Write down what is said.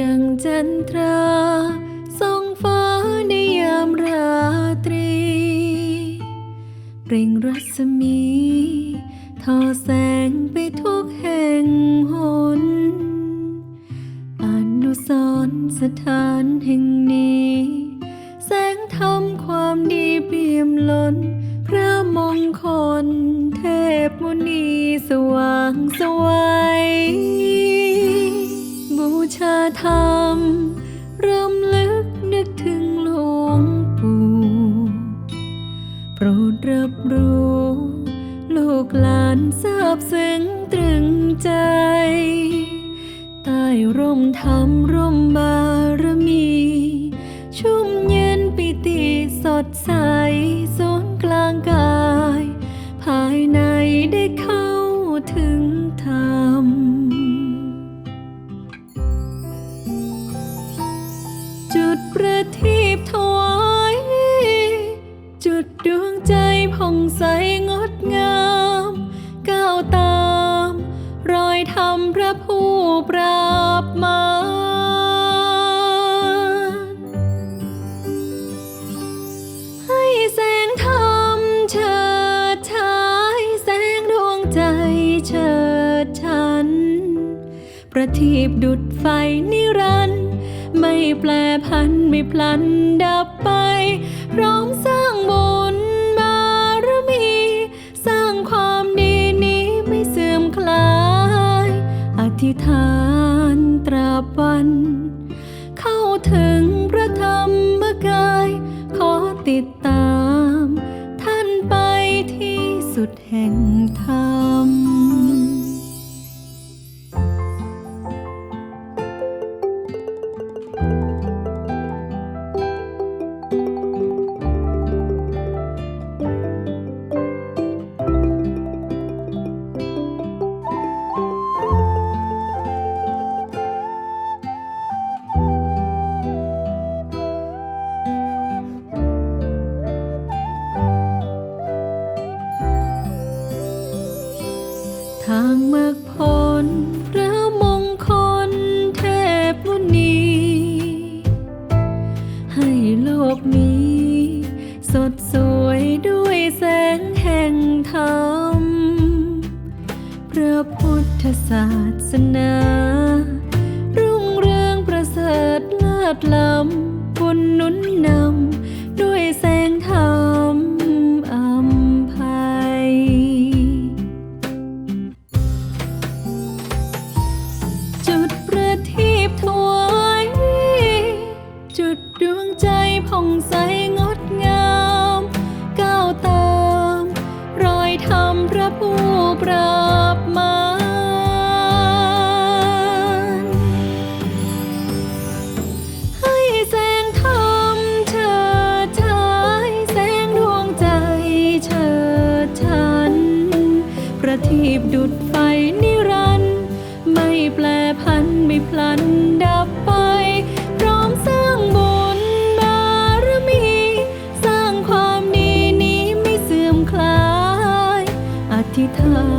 ดังจันทราส่องฟ้าในยามราตรี เปล่งรัศมีทอแสงไปทุกแห่งหนอนุสรณ์สถานแห่งนี้ แสงธรรมความดีเปี่ยมล้น พระมงคลเทพมุนีสว่างสวัย โปรดรับรู้ ลูกหลานทราบซึ้งตรึงใจ ใต้ร่มธรรมร่มบารมี ชุ่มเย็นปิติสดใสศูนย์กลางกาย ภายในได้เข้าถึงธรรมจุดประทีปถวายจุ ดวงใจผ่องใสงดงามก้าวตาม รอยธรรมพระผู้ปราบมารให้แสงธรรมเฉิดฉายแสงดวงใจเฉิดฉัน ประทีปดุดไฟนิรันดร์ไม่แปลพันไม่พลันดับไป พร้อมสร้าง ฐานตราบัน เข้าถึงพระธรรมกาย ขอติดตาม ท่านไปที่สุดแห่งธรรมางมรรคผลพระมงคลเทพมุนี ให้โลกนี้ สดสวยด้วยแสงแห่งธรรม พระพุทธศาสนา รุ่งเรืองประเสริฐลิศล้ำบุญนุนนำด้วยแสง ผ่องใสงดงามก้าวตาม รอยธรรมพระผู้ปราบมารให้แสงธรรมเฉิดฉายแสงดวงใจเฉิดฉัน ประทีปดุดไฟนิรันดร์ไม่แปลพันไม่พลันดับไป อ